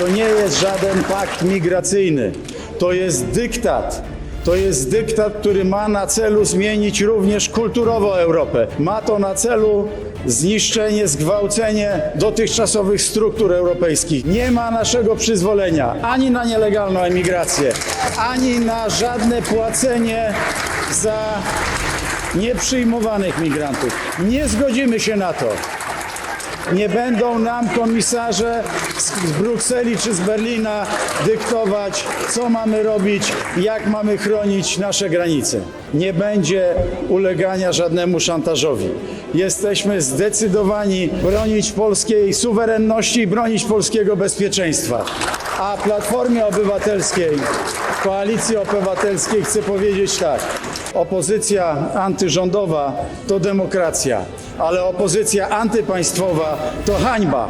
To nie jest żaden pakt migracyjny. To jest dyktat. To jest dyktat, który ma na celu zmienić również kulturowo Europę. Ma to na celu zniszczenie, zgwałcenie dotychczasowych struktur europejskich. Nie ma naszego przyzwolenia ani na nielegalną emigrację, ani na żadne płacenie za nieprzyjmowanych migrantów. Nie zgodzimy się na to. Nie będą nam komisarze z Brukseli czy z Berlina dyktować, co mamy robić, jak mamy chronić nasze granice. Nie będzie ulegania żadnemu szantażowi. Jesteśmy zdecydowani bronić polskiej suwerenności i bronić polskiego bezpieczeństwa. A Platformie Obywatelskiej, Koalicji Obywatelskiej chcę powiedzieć tak. Opozycja antyrządowa to demokracja, ale opozycja antypaństwowa to hańba.